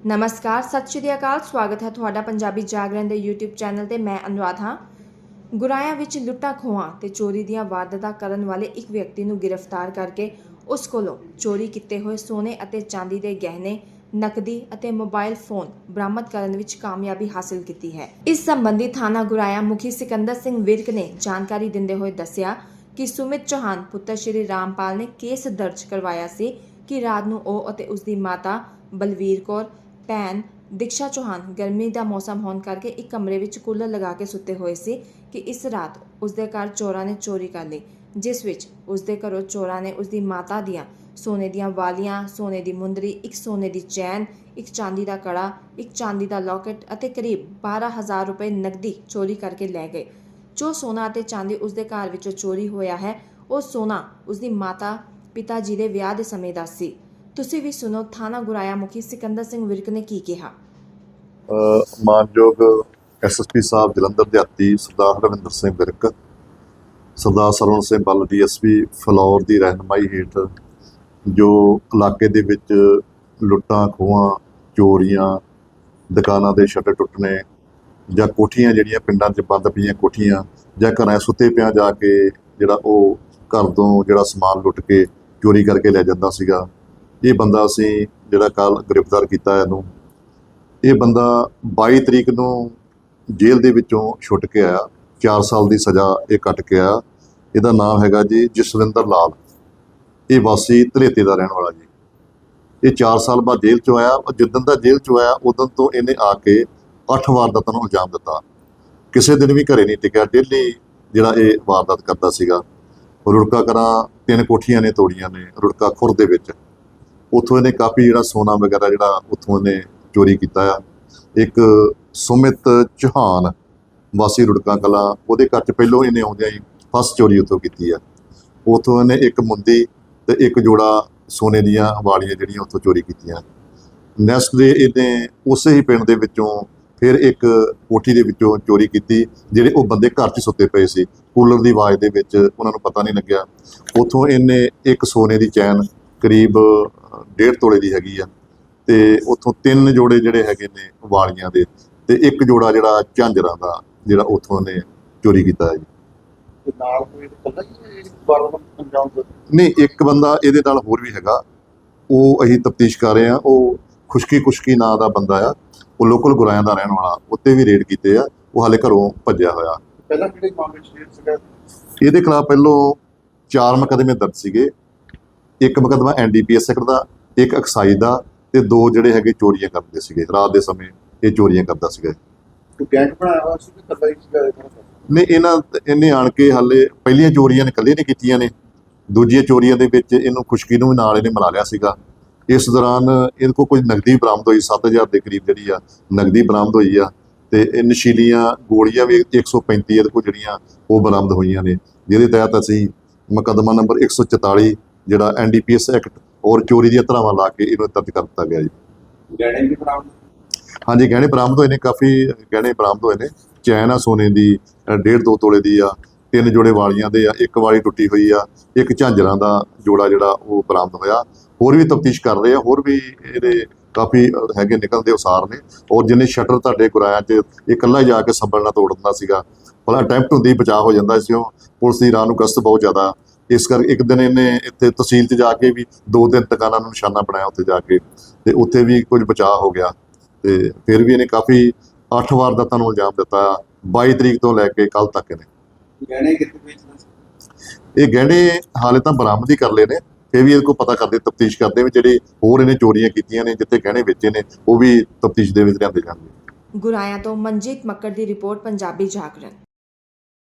ਨਮਸਕਾਰ, ਸਤਿ ਸ਼੍ਰੀ ਅਕਾਲ, ਸਵਾਗਤ ਹੈ ਤੁਹਾਡਾ ਪੰਜਾਬੀ ਜਾਗਰਣ ਦੇ YouTube ਚੈਨਲ ਤੇ, ਮੈਂ ਅਨੁਰਾਧ। ਹਾਂ ਗੁਰਾਇਆਂ ਵਿੱਚ ਲੁੱਟਾਂ ਖੋਹਾਂ ਤੇ ਚੋਰੀ ਦੀਆਂ ਵਾਰਦਾਤਾਂ ਕਰਨ ਵਾਲੇ ਇੱਕ ਵਿਅਕਤੀ ਨੂੰ ਗ੍ਰਿਫਤਾਰ ਕਰਕੇ ਉਸ ਕੋਲੋਂ ਚੋਰੀ ਕੀਤੇ ਹੋਏ ਸੋਨੇ ਅਤੇ ਚਾਂਦੀ ਦੇ ਗਹਿਣੇ, ਨਕਦੀ ਅਤੇ ਮੋਬਾਈਲ ਫੋਨ ਬਰਾਮਦ ਕਰਨ ਵਿੱਚ ਕਾਮਯਾਬੀ ਹਾਸਲ ਕੀਤੀ ਹੈ। ਇਸ ਸੰਬੰਧੀ ਥਾਣਾ ਗੁਰਾਇਆ ਮੁਖੀ ਸਿਕੰਦਰ ਸਿੰਘ ਵਿਰਕ ਨੇ ਜਾਣਕਾਰੀ ਦਿੰਦੇ ਹੋਏ ਦੱਸਿਆ ਕਿ ਸੁਮਿਤ ਚੌਹਾਨ ਪੁੱਤਰ ਸ਼੍ਰੀ ਰਾਮਪਾਲ ਨੇ ਕੇਸ ਦਰਜ ਕਰਵਾਇਆ ਸੀ ਕਿ ਰਾਤ ਨੂੰ ਉਹ ਅਤੇ ਉਸ ਦੀ ਮਾਤਾ ਬਲਵੀਰ ਕੌਰ ਭੈਣ ਦਿਕਸ਼ਾ ਚੌਹਾਨ ਗਰਮੀ ਦਾ ਮੌਸਮ ਹੋਣ ਕਰਕੇ ਇੱਕ ਕਮਰੇ ਵਿੱਚ ਕੂਲਰ ਲਗਾ ਕੇ ਸੁੱਤੇ ਹੋਏ ਸੀ ਕਿ ਇਸ ਰਾਤ ਉਸ ਦੇ ਘਰ ਚੋਰਾਂ ਨੇ ਚੋਰੀ ਕਰ ਲਈ, ਜਿਸ ਵਿੱਚ ਉਸ ਦੇ ਘਰੋਂ ਚੋਰਾਂ ਨੇ ਉਸ ਦੀ ਮਾਤਾ ਦੀਆਂ ਸੋਨੇ ਦੀਆਂ ਵਾਲੀਆਂ, ਸੋਨੇ ਦੀ ਮੁੰਦਰੀ, ਇੱਕ ਸੋਨੇ ਦੀ ਚੈਨ, ਇੱਕ ਚਾਂਦੀ ਦਾ ਕੜਾ, ਇੱਕ ਚਾਂਦੀ ਦਾ ਲੋਕਟ ਅਤੇ ਕਰੀਬ 12000 ਰੁਪਏ ਨਕਦੀ ਚੋਰੀ ਕਰਕੇ ਲੈ ਗਏ। ਜੋ ਸੋਨਾ ਅਤੇ ਚਾਂਦੀ ਉਸ ਦੇ ਘਰ ਵਿੱਚੋਂ ਚੋਰੀ ਹੋਇਆ ਹੈ, ਉਹ ਸੋਨਾ ਉਸ ਦੀ ਮਾਤਾ, ਪਿਤਾ ਜੀ ਦੇ ਵਿਆਹ ਦੇ ਸਮੇਂ ਦਾ ਸੀ। ਤੁਸੀਂ ਵੀ ਸੁਣੋ ਥਾਣਾ ਗੁਰਾਇਆ ਮੁਖੀ ਸਿਕੰਦਰ ਸਿੰਘ ਵਿਰਕ ਨੇ ਕੀ ਕਿਹਾ? ਅ, ਮਾਨਯੋਗ ਐਸਐਸਪੀ ਸਾਹਿਬ ਜਲੰਧਰ ਦਿਹਾਤੀ ਸਰਦਾਰ ਹਰਵਿੰਦਰ ਸਿੰਘ ਵਿਰਕ ਸਰਦਾਰ ਸਰਵਣ ਸਿੰਘ ਬੱਲ ਡੀਐਸਪੀ ਫਲੌਰ ਦੀ ਰਹਿਨਮਾਈ ਹੇਠ ਜੋ ਇਲਾਕੇ ਦੇ ਵਿੱਚ ਲੁੱਟਾਂ ਖੋਹਾਂ ਚੋਰੀਆਂ ਦੁਕਾਨਾਂ ਦੇ ਸ਼ਟਰ ਟੁੱਟਣੇ ਜਾਂ ਕੋਠੀਆਂ ਜਿਹੜੀਆਂ ਪਿੰਡਾਂ 'ਚ ਬੰਦ ਪਈਆਂ ਕੋਠੀਆਂ ਜਾਂ ਘਰਾਂ ਸੁੱਤੇ ਪਿਆ ਜਾ ਕੇ ਜਿਹੜਾ ਉਹ ਘਰ ਤੋਂ ਜਿਹੜਾ ਸਮਾਨ ਲੁੱਟ ਕੇ ਚੋਰੀ ਕਰਕੇ ਲੈ ਜਾਂਦਾ ਸੀਗਾ ਇਹ ਬੰਦਾ ਅਸੀਂ ਜਿਹੜਾ ਕੱਲ ਗ੍ਰਿਫਤਾਰ ਕੀਤਾ ਇਹਨੂੰ, ਇਹ ਬੰਦਾ 22 ਤਰੀਕ ਨੂੰ ਜੇਲ੍ਹ ਦੇ ਵਿੱਚੋਂ ਛੁੱਟ ਕੇ ਆਇਆ 4 ਸਾਲ ਦੀ ਸਜ਼ਾ ਇਹ ਕੱਟ ਕੇ ਆਇਆ। ਇਹਦਾ ਨਾਮ ਹੈਗਾ ਜੀ ਜਸਵਿੰਦਰ ਲਾਲ। ਇਹ ਵਾਸੀ ਧਲੇਤੇ ਦਾ ਰਹਿਣ ਵਾਲਾ ਜੀ। ਇਹ 4 ਸਾਲ ਬਾਅਦ ਜੇਲ੍ਹ ਚੋਂ ਆਇਆ ਔਰ ਜਿੱਦਣ ਦਾ ਜੇਲ੍ਹ ਚੋਂ ਆਇਆ, ਉਦੋਂ ਤੋਂ ਇਹਨੇ ਆ ਕੇ 8 ਵਾਰਦਾਤਾਂ ਨੂੰ ਅੰਜਾਮ ਦਿੱਤਾ। ਕਿਸੇ ਦਿਨ ਵੀ ਘਰੇ ਨਹੀਂ ਟਿਕਿਆ ਡੇਲੀ ਜਿਹੜਾ ਇਹ ਵਾਰਦਾਤ ਕਰਦਾ ਸੀਗਾ। ਰੁੜਕਾ ਕਰਾਂ, ਤਿੰਨ ਕੋਠੀਆਂ ਨੇ ਤੋੜੀਆਂ ਨੇ, ਰੁੜਕਾ ਖੁਰ ਦੇ ਵਿੱਚ। ਉੱਥੋਂ ਇਹਨੇ ਕਾਫੀ ਜਿਹੜਾ ਸੋਨਾ ਵਗੈਰਾ ਜਿਹੜਾ ਉੱਥੋਂ ਇਹਨੇ ਚੋਰੀ ਕੀਤਾ ਆ। ਇੱਕ ਸੁਮਿਤ ਚੌਹਾਨ, ਵਾਸੀ ਰੁੜਕਾ ਕਲਾ, ਉਹਦੇ ਘਰ ਚ ਪਹਿਲੋਂ ਇਹਨੇ ਆਉਂਦਿਆਂ ਹੀ ਫਸਟ ਚੋਰੀ ਉੱਥੋਂ ਕੀਤੀ ਆ। ਉੱਥੋਂ ਇਹਨੇ ਇੱਕ ਮੁੰਦੀ ਤੇ ਇੱਕ ਜੋੜਾ ਸੋਨੇ ਦੀਆਂ ਵਾਲੀਆਂ ਜਿਹੜੀਆਂ ਉੱਥੋਂ ਚੋਰੀ ਕੀਤੀਆਂ। ਨੈਸਟ ਦੇ ਇਹਨੇ ਉਸੇ ਹੀ ਪਿੰਡ ਦੇ ਵਿੱਚੋਂ ਫਿਰ ਇੱਕ ਕੋਠੀ ਦੇ ਵਿੱਚੋਂ ਚੋਰੀ ਕੀਤੀ, ਜਿਹੜੇ ਉਹ ਬੰਦੇ ਘਰ 'ਚ ਸੁੱਤੇ ਪਏ ਸੀ। ਕੂਲਰ ਦੀ ਆਵਾਜ਼ ਦੇ ਵਿੱਚ ਉਹਨਾਂ ਨੂੰ ਪਤਾ ਨਹੀਂ ਲੱਗਿਆ। ਉੱਥੋਂ ਇਹਨੇ ਇੱਕ ਸੋਨੇ ਦੀ ਚੈਨ ਕਰੀਬ ਡੇਢ ਤੋਲੇ ਦੀ ਹੈਗੀ ਆ। ਤੇ ਉੱਥੋਂ ਤਿੰਨ ਜੋੜੇ ਜਿਹੜੇ ਹੈਗੇ ਨੇ ਵਾਲੀਆਂ ਦੇ ਤੇ ਇੱਕ ਜੋੜਾ ਜਿਹੜਾ ਝਾਂਜਰਾਂ ਦਾ ਜਿਹੜਾ ਉੱਥੋਂ ਨੇ ਚੋਰੀ ਕੀਤਾ ਹੈ ਜੀ। ਤੇ ਨਾਲ ਕੋਈ ਨਹੀਂ ਇੱਕ ਬੰਦਾ ਇਹਦੇ ਨਾਲ ਹੋਰ ਵੀ ਹੈਗਾ। ਉਹ ਅਸੀਂ ਤਫਤੀਸ਼ ਕਰ ਰਹੇ ਆ ਉਹ ਖੁਸ਼ਕੀ ਖੁਸ਼ਕੀ ਨਾਂ ਦਾ ਬੰਦਾ ਆ। ਉਹ ਲੋਕਲ ਗੁਰਾਇਆਂ ਦਾ ਰਹਿਣ ਵਾਲਾ। ਉੱਤੇ ਵੀ ਰੇਡ ਕੀਤੇ ਆ। ਉਹ ਹਾਲੇ ਘਰੋਂ ਭੱਜਿਆ ਹੋਇਆ। ਪਹਿਲਾਂ ਕਿਹੜੇ ਮਾਮਲੇ ਚ ਸੀਗਾ? ਇਹਦੇ ਖਿਲਾਫ ਪਹਿਲੋਂ ਚਾਰ ਮੁਕੱਦਮੇ ਦਰਜ ਸੀਗੇ। ਇੱਕ ਮੁਕੱਦਮਾ ਐਨਡੀਪੀਐਸ ਸੈਕਟਰ ਦਾ ਇੱਕ ਐਕਸਾਈਜ਼ ਦਾ ਤੇ ਦੋ ਜਿਹੜੇ ਹੈਗੇ ਚੋਰੀਆਂ ਕਰਦੇ ਸੀਗੇ। ਰਾਤ ਦੇ ਸਮੇਂ ਇਹ ਚੋਰੀਆਂ ਕਰਦਾ ਸੀਗਾ। ਗੈਂਗ ਬਣਾਇਆ ਹੋਇਆ ਸੀ ਕਿ ਕੱਲਾ ਹੀ ਸੀਗਾ ਇਹ? ਨੇ ਇਹਨਾਂ ਇਹਨੇ ਆਣ ਕੇ ਹਾਲੇ ਪਹਿਲੀਆਂ ਚੋਰੀਆਂ ਨੇ ਇਕੱਲੇ ਨੇ ਕੀਤੀਆਂ ਨੇ। ਦੂਜੀਆਂ ਚੋਰੀਆਂ ਦੇ ਵਿੱਚ ਇਹਨੂੰ ਖੁਸ਼ਕੀ ਨੂੰ ਵੀ ਨਾਲ ਇਹਨੇ ਮਿਲਾ ਲਿਆ ਸੀਗਾ। ਇਸ ਦੌਰਾਨ ਇਹਦੇ ਕੋਲ ਕੁਝ ਨਗਦੀ ਬਰਾਮਦ ਹੋਈ 7000 ਦੇ ਕਰੀਬ ਜਿਹੜੀ ਆ ਨਗਦੀ ਬਰਾਮਦ ਹੋਈ ਆ। ਤੇ ਇਹ ਨਸ਼ੀਲੀਆਂ ਗੋਲੀਆਂ ਵੀ 135 ਇਹਦੇ ਕੋਲ ਜਿਹੜੀਆਂ ਉਹ ਬਰਾਮਦ ਹੋਈਆਂ ਨੇ। ਜਿਹਦੇ ਤਹਿਤ ਅਸੀਂ ਮੁਕੱਦਮਾ ਨੰਬਰ 144 ਜਿਹੜਾ ਐਨਡੀਪੀਐਸ ਐਕਟ ਔਰ ਚੋਰੀ ਦੀਆਂ ਧਾਰਾਵਾਂ ਲਾ ਕੇ ਇਹਨੂੰ ਦਰਜ ਕਰ ਦਿੱਤਾ ਗਿਆ ਜੀ। ਗਹਿਣੇ ਵੀ ਬਰਾਮਦ ਹਾਂਜੀ ਗਹਿਣੇ ਬਰਾਮਦ ਹੋਏ ਨੇ ਕਾਫੀ ਗਹਿਣੇ ਬਰਾਮਦ ਹੋਏ ਨੇ। ਚੈਨ ਆ ਸੋਨੇ ਦੀ ਡੇਢ ਦੋ ਤੋਲੇ ਦੀ ਆ ਤਿੰਨ ਜੋੜੇ ਵਾਲੀਆਂ ਦੇ ਆ ਇੱਕ ਵਾਲੀ ਟੁੱਟੀ ਹੋਈ ਆ ਇੱਕ ਝਾਂਜਰਾਂ ਦਾ ਜੋੜਾ ਜਿਹੜਾ ਉਹ ਬਰਾਮਦ ਹੋਇਆ। ਹੋਰ ਵੀ ਤਫਤੀਸ਼ ਕਰ ਰਹੇ ਆ ਹੋਰ ਵੀ ਇਹਦੇ ਕਾਫੀ ਹੈਗੇ ਨਿਕਲਦੇ ਉਸਾਰ ਨੇ। ਔਰ ਜਿੰਨੇ ਸ਼ਟਰ ਤੁਹਾਡੇ 'ਚ ਇਹ ਇਕੱਲਾ ਜਾ ਕੇ ਸੰਭਲ ਨਾਲ ਤੋੜ ਦਿੰਦਾ ਸੀਗਾ ਪਰ ਅਟੈਂਪਟ ਹੁੰਦੀ ਬਚਾਅ ਹੋ ਜਾਂਦਾ ਸੀ ਉਹ। ਪੁਲਿਸ ਦੀ ਰਾਹ ਨੂੰ ਗਸ਼ਤ ਬਹੁਤ ਜ਼ਿਆਦਾ ਇਸ ਕਰਕੇ ਇੱਕ ਦਿਨ ਇਹਨੇ ਇੱਥੇ ਤਹਿਸੀਲ 'ਚ ਜਾ ਕੇ ਵੀ ਦੋ ਦਿਨ ਦੁਕਾਨਾਂ ਨੂੰ ਨਿਸ਼ਾਨਾ ਬਣਾਇਆ ਉੱਥੇ ਜਾ ਕੇ ਤੇ ਉੱਥੇ ਵੀ ਕੁਝ ਬਚਾਅ ਹੋ ਗਿਆ ਤੇ ਫਿਰ ਵੀ ਇਹਨੇ ਕਾਫੀ 8 ਵਾਰ ਦਾ ਤੁਹਾਨੂੰ ਇਲਜ਼ਾਮ ਦਿੱਤਾ 22 ਤਰੀਕ ਤੋਂ ਲੈ ਕੇ ਕੱਲ ਤੱਕ ਨੇ ਗਹਿਣੇ ਕਿੱਥੇ ਵੇਚਦਾ ਸੀ? ਇਹ ਗਹਿਣੇ ਹਾਲੇ ਤਾਂ ਬਰਾਮਦ ਹੀ ਕਰ ਲਏ ਨੇ ਫਿਰ ਵੀ ਇਹਦੇ ਕੋਲ ਪਤਾ ਕਰਦੇ ਤਫਤੀਸ਼ ਕਰਦੇ ਵੀ ਜਿਹੜੇ ਹੋਰ ਇਹਨੇ ਚੋਰੀਆਂ ਕੀਤੀਆਂ ਨੇ ਜਿੱਥੇ ਗਹਿਣੇ ਵੇਚੇ ਨੇ ਉਹ ਵੀ ਤਫਤੀਸ਼ ਦੇ ਵਿੱਚ ਲਿਆਂਦੇ ਜਾਣਗੇ। ਗੁਰਾਇਆ ਤੋਂ ਮਨਜੀਤ ਮੱਕੜ ਦੀ ਰਿਪੋਰਟ ਪੰਜਾਬੀ ਜਾਗਰਣ।